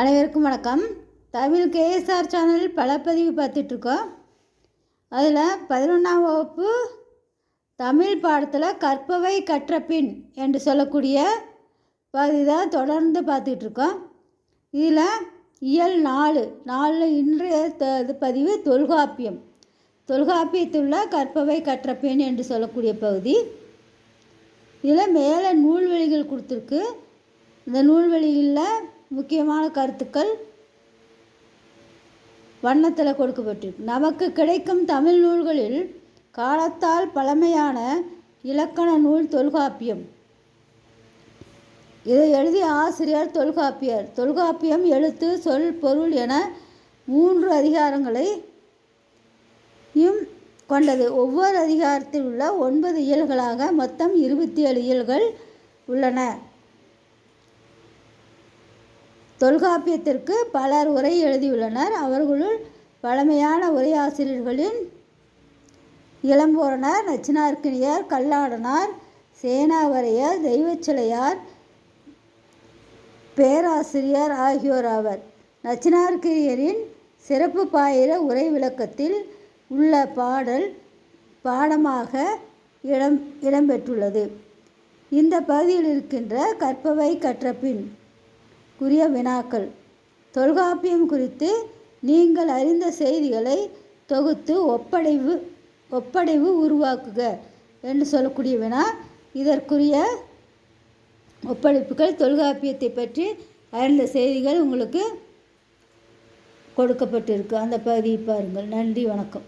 அனைவருக்கும் வணக்கம். Tamil KSR channel பல பதிவு பார்த்துட்ருக்கோம். அதில் பதினொன்றாம் வகுப்பு தமிழ் பாடத்தில் கற்பவை கற்ற பின் என்று சொல்லக்கூடிய பகுதி தான் தொடர்ந்து பார்த்துட்ருக்கோம். இதில் இயல் நாலு நாலு இன்றைய த இது பதிவு தொல்காப்பியம். தொல்காப்பியத்துள்ள கற்பவை கற்ற பின் என்று சொல்லக்கூடிய பகுதி. இதில் மேலே நூல்வெளிகள் கொடுத்துருக்கு. இந்த நூல்வெளிகளில் முக்கியமான கருத்துக்கள் வண்ணத்தில் கொடுக்கப்பட்டிருக்கு. நமக்கு கிடைக்கும் தமிழ் நூல்களில் காலத்தால் பழமையான இலக்கண நூல் தொல்காப்பியம். இதை எழுதிய ஆசிரியர் தொல்காப்பியர். தொல்காப்பியம் எழுத்து சொல் பொருள் என மூன்று அதிகாரங்களையும் கொண்டது. ஒவ்வொரு அதிகாரத்தில் உள்ள ஒன்பது இயல்களாக மொத்தம் இருபத்தி ஏழு இயல்கள் உள்ளன. தொல்காப்பியத்திற்கு பலர் உரை எழுதியுள்ளனர். அவர்களுள் பழமையான உரையாசிரியர்களின் இளம்போரனார் நச்சினார்க்கினியர் கல்லாடனார் சேனாவரையர் தெய்வச்சிலையார் பேராசிரியர் ஆகியோர் ஆவர். நச்சினார்க்கிரியரின் சிறப்பு பாயிர உரை விளக்கத்தில் உள்ள பாடல் பாடமாக இடம் இடம்பெற்றுள்ளது. இந்த பகுதியில் இருக்கின்ற கற்பவை கற்றபின் உரிய வினாக்கள். தொல்காப்பியம் குறித்து நீங்கள் அறிந்த செய்திகளை தொகுத்து ஒப்படைவு ஒப்படைவு உருவாக்குக என்று சொல்லக்கூடிய வினா. இதற்குரிய ஒப்படைப்புகள் தொல்காப்பியத்தை பற்றி அறிந்த செய்திகள் உங்களுக்கு கொடுக்கப்பட்டிருக்கு. அந்த பகுதியை பாருங்கள். நன்றி வணக்கம்.